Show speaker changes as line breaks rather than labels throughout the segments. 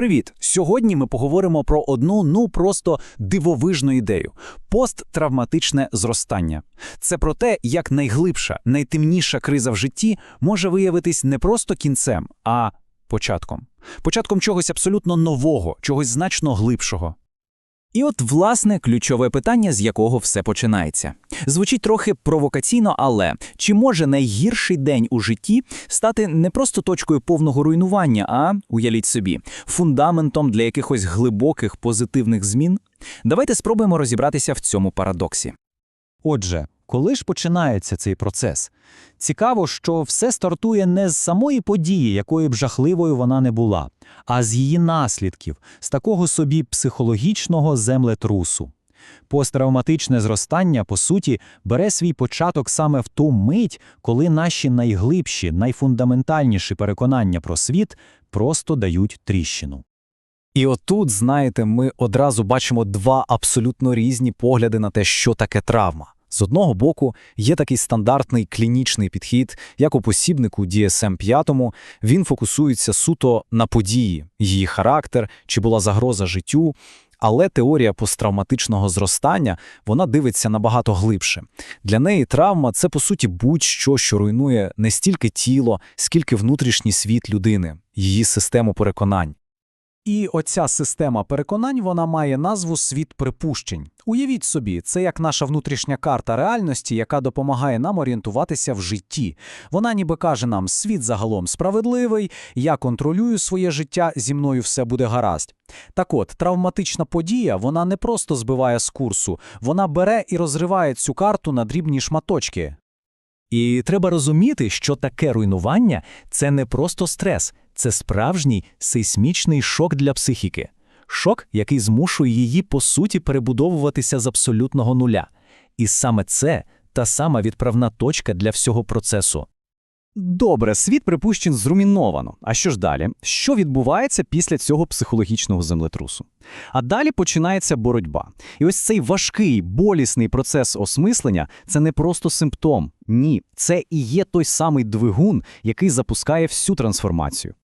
Привіт! Сьогодні ми поговоримо про одну ну просто дивовижну ідею посттравматичне зростання. Це про те, як найглибша, найтемніша криза в житті може виявитись не просто кінцем, а початком. Початком чогось абсолютно нового, чогось значно глибшого.
І от, власне, ключове питання, з якого все починається. Звучить трохи провокаційно, але чи може найгірший день у житті стати не просто точкою повного руйнування, а, уявіть собі, фундаментом для якихось глибоких позитивних змін? Давайте спробуємо розібратися в цьому парадоксі.
Отже, коли ж починається цей процес? Цікаво, що все стартує не з самої події, якою б жахливою вона не була, а з її наслідків, з такого собі психологічного землетрусу. Посттравматичне зростання, по суті, бере свій початок саме в ту мить, коли наші найглибші, найфундаментальніші переконання про світ просто дають тріщину.
І отут, знаєте, ми одразу бачимо два абсолютно різні погляди на те, що таке травма. З одного боку, є такий стандартний клінічний підхід, як у посібнику DSM-5, він фокусується суто на події, її характер, чи була загроза життю. Але теорія посттравматичного зростання вона дивиться набагато глибше. Для неї травма це по суті будь-що, що руйнує не стільки тіло, скільки внутрішній світ людини, її систему переконань. І оця система переконань вона має назву світ припущень. Уявіть собі, це як наша внутрішня карта реальності, яка допомагає нам орієнтуватися в житті. Вона ніби каже нам, світ загалом справедливий, я контролюю своє життя, зі мною все буде гаразд. Так от, травматична подія, вона не просто збиває з курсу, вона бере і розриває цю карту на дрібні шматочки.
І треба розуміти, що таке руйнування це не просто стрес, це справжній сейсмічний шок для психіки. Шок, який змушує її по суті перебудовуватися з абсолютного нуля. І саме це та сама відправна точка для всього процесу.
Добре, світ припущень зруміновано. А що ж далі? Що відбувається після цього психологічного землетрусу? А далі починається боротьба. І ось цей важкий, болісний процес осмислення це не просто симптом. Ні, це і є той самий двигун, який запускає всю трансформацію.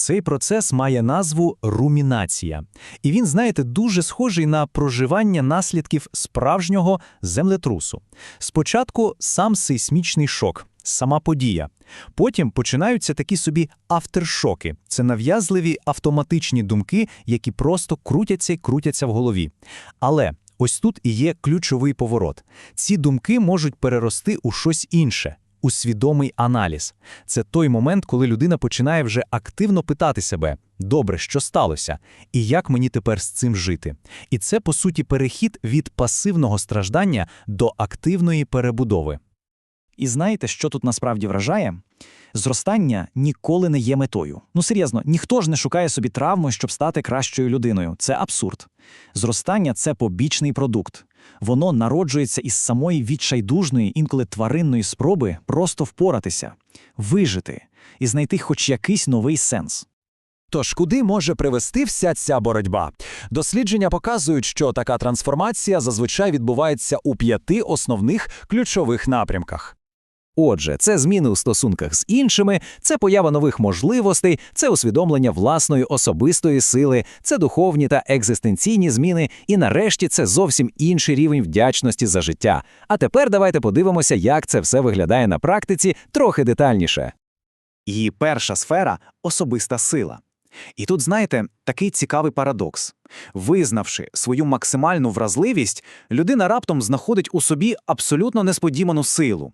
Цей процес має назву румінація. І він, знаєте, дуже схожий на проживання наслідків справжнього землетрусу. Спочатку сам сейсмічний шок, сама подія. Потім починаються такі собі автершоки. Це нав'язливі автоматичні думки, які просто крутяться і крутяться в голові. Але ось тут і є ключовий поворот. Ці думки можуть перерости у щось інше. У свідомий аналіз. Це той момент, коли людина починає вже активно питати себе: добре, що сталося, і як мені тепер з цим жити? І це, по суті, перехід від пасивного страждання до активної перебудови.
І знаєте, що тут насправді вражає? Зростання ніколи не є метою. Ну серйозно, ніхто ж не шукає собі травми, щоб стати кращою людиною. Це абсурд. Зростання це побічний продукт. Воно народжується із самої відчайдужної, інколи тваринної спроби просто впоратися, вижити і знайти хоч якийсь новий сенс.
Тож куди може привести вся ця боротьба? Дослідження показують, що така трансформація зазвичай відбувається у п'яти основних ключових напрямках.
Отже, це зміни у стосунках з іншими, це поява нових можливостей, це усвідомлення власної особистої сили, це духовні та екзистенційні зміни, і нарешті це зовсім інший рівень вдячності за життя. А тепер давайте подивимося, як це все виглядає на практиці трохи детальніше.
Її перша сфера особиста сила. І тут, знаєте, такий цікавий парадокс. Визнавши свою максимальну вразливість, людина раптом знаходить у собі абсолютно несподівану силу.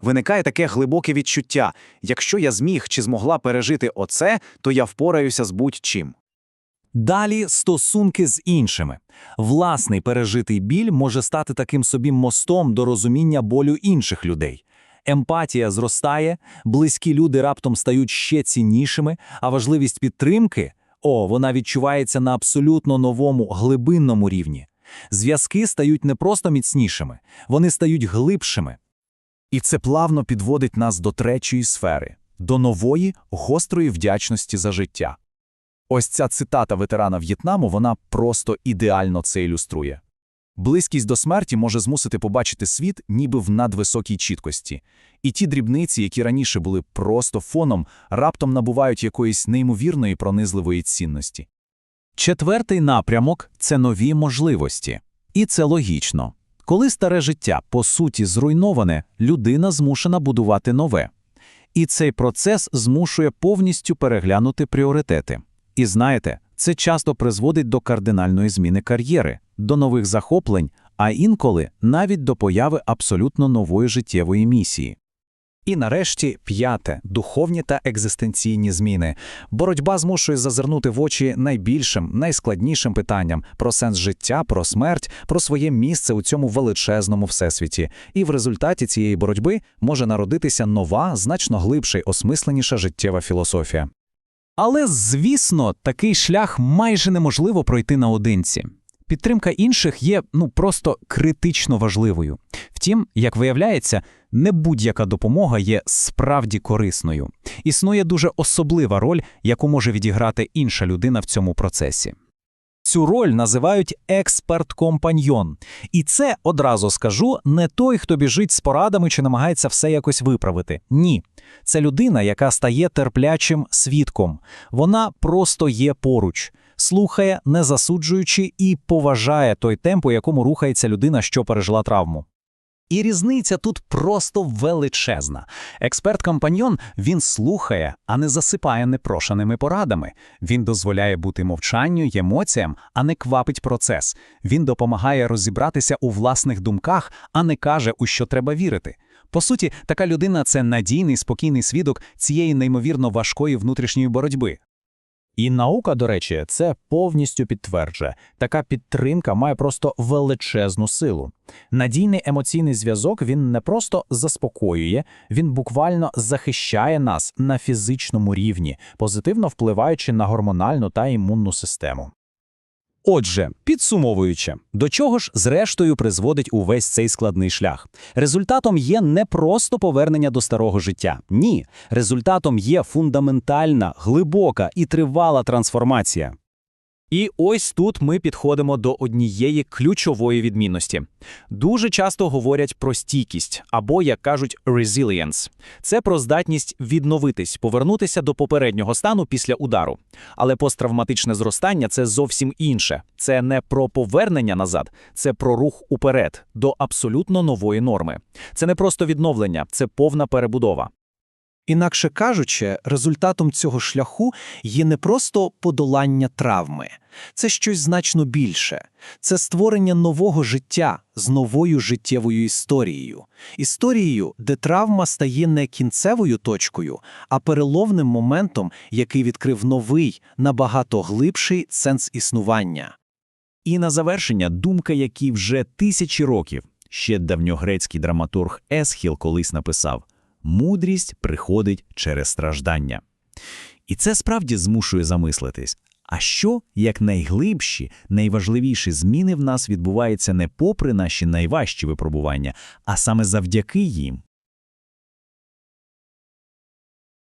Виникає таке глибоке відчуття: якщо я зміг чи змогла пережити оце, то я впораюся з будь-чим.
Далі стосунки з іншими. Власний пережитий біль може стати таким собі мостом до розуміння болю інших людей. Емпатія зростає, близькі люди раптом стають ще ціннішими, а важливість підтримки о, вона відчувається на абсолютно новому глибинному рівні. Зв'язки стають не просто міцнішими, вони стають глибшими.
І це плавно підводить нас до третьої сфери, до нової, гострої вдячності за життя. Ось ця цитата ветерана В'єтнаму, вона просто ідеально це ілюструє. Близькість до смерті може змусити побачити світ ніби в надвисокій чіткості, і ті дрібниці, які раніше були просто фоном, раптом набувають якоїсь неймовірної пронизливої цінності.
Четвертий напрямок це нові можливості. І це логічно. Коли старе життя, по суті, зруйноване, людина змушена будувати нове. І цей процес змушує повністю переглянути пріоритети. І знаєте, це часто призводить до кардинальної зміни кар'єри, до нових захоплень, а інколи навіть до появи абсолютно нової життєвої місії.
І нарешті п'яте духовні та екзистенційні зміни. Боротьба змушує зазирнути в очі найбільшим, найскладнішим питанням про сенс життя, про смерть, про своє місце у цьому величезному всесвіті. І в результаті цієї боротьби може народитися нова, значно глибша й осмисленіша життєва філософія.
Але, звісно, такий шлях майже неможливо пройти наодинці. Підтримка інших є ну просто критично важливою. Втім, як виявляється, не будь-яка допомога є справді корисною. Існує дуже особлива роль, яку може відіграти інша людина в цьому процесі. Цю роль називають експерт-компаньйон. І це, одразу скажу, не той, хто біжить з порадами чи намагається все якось виправити. Ні. Це людина, яка стає терплячим свідком. Вона просто є поруч, слухає, не засуджуючи, і поважає той темп, у якому рухається людина, що пережила травму. І різниця тут просто величезна. Експерт-компаньйон він слухає, а не засипає непрошеними порадами. Він дозволяє бути мовчанню й емоціям, а не квапить процес. Він допомагає розібратися у власних думках, а не каже, у що треба вірити. По суті, така людина це надійний, спокійний свідок цієї неймовірно важкої внутрішньої боротьби. І наука, до речі, це повністю підтверджує. Така підтримка має просто величезну силу. Надійний емоційний зв'язок він не просто заспокоює, він буквально захищає нас на фізичному рівні, позитивно впливаючи на гормональну та імунну систему. Отже, підсумовуючи, до чого ж зрештою призводить увесь цей складний шлях? Результатом є не просто повернення до старого життя. Ні, результатом є фундаментальна, глибока і тривала трансформація. І ось тут ми підходимо до однієї ключової відмінності. Дуже часто говорять про стійкість або, як кажуть, resilience. Це про здатність відновитись, повернутися до попереднього стану після удару. Але посттравматичне зростання це зовсім інше. Це не про повернення назад, це про рух уперед до абсолютно нової норми. Це не просто відновлення, це повна перебудова.
Інакше кажучи, результатом цього шляху є не просто подолання травми, це щось значно більше. Це створення нового життя з новою життєвою історією. Історією, де травма стає не кінцевою точкою, а переловним моментом, який відкрив новий, набагато глибший сенс існування.
І на завершення думка, які вже тисячі років ще давньогрецький драматург Есхіл колись написав мудрість приходить через страждання. І це справді змушує замислитись. А що, як найглибші, найважливіші зміни в нас відбуваються не попри наші найважчі випробування, а саме завдяки їм?